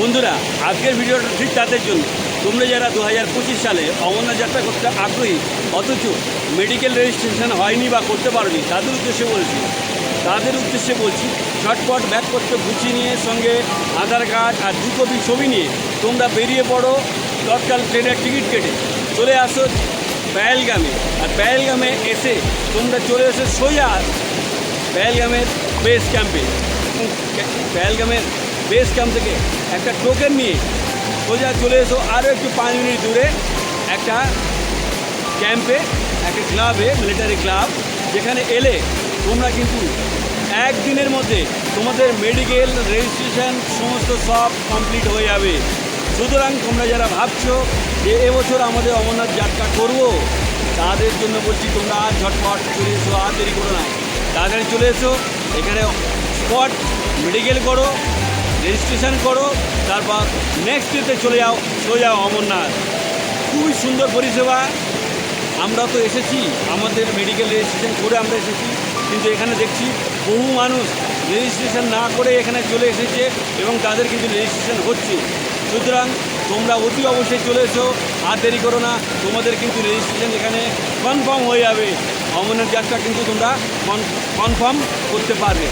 বন্ধুরা, আজকের ভিডিওটা ঠিক তাদের জন্য। তোমরা যারা দু হাজার পঁচিশ সালে অমরনাথ যাত্রা করতে আগ্রহী, অথচ মেডিকেল রেজিস্ট্রেশন হয়নি বা করতে পারোনি, তাদের উদ্দেশ্যে বলছি, তাদের উদ্দেশ্যে বলছি, ঝটপট ব্যাগপত্র গুছিয়ে নিয়ে, সঙ্গে আধার কার্ড আর দু কপি ছবি নিয়ে তোমরা বেরিয়ে পড়ো, তৎকাল ট্রেনের টিকিট কেটে। চলে আসো প্যালগামে আর প্যালগামে এসে তোমরা চলে এসে সোজা পেহেলগামের বেস ক্যাম্পে পেহেলগামের বেস ক্যাম্প থেকে একটা টোকেন নিয়ে সোজা চলে এসো আরও একটু পাঁচ মিনিট দূরে একটা ক্যাম্পে, একটা ক্লাবে মিলিটারি ক্লাব যেখানে এলে তোমরা কিন্তু একদিনের মধ্যে তোমাদের মেডিকেল রেজিস্ট্রেশন সমস্ত সব কমপ্লিট হয়ে যাবে। সুতরাং তোমরা যারা ভাবছ যে এবছর আমাদের অমরনাথ যাত্রা করব, তাদের জন্য বলছি তোমরা আর ঝটপট চলে এসো, আর দেরি করো না। তাড়াতাড়ি চলে এসো, এখানে স্পট মেডিকেল করো রেজিস্ট্রেশন করো, তারপর নেক্সট ডেতে চলে যাও চলে যাও অমরনাথ। খুবই সুন্দর পরিষেবা। আমরা তো এসেছি, আমাদের মেডিকেল রেজিস্ট্রেশন করে আমরা এসেছি, কিন্তু এখানে দেখছি বহু মানুষ রেজিস্ট্রেশন না করে এখানে চলে এসেছে এবং তাদের কিন্তু রেজিস্ট্রেশন হচ্ছে। সুতরাং তোমরা অতি অবশ্যই চলে এসো, আর দেরি করো না, তোমাদের কিন্তু রেজিস্ট্রেশন এখানে কনফার্ম হয়ে যাবে। অমরনাথ যাত্রা কিন্তু তোমরা কনফার্ম করতে পারবে।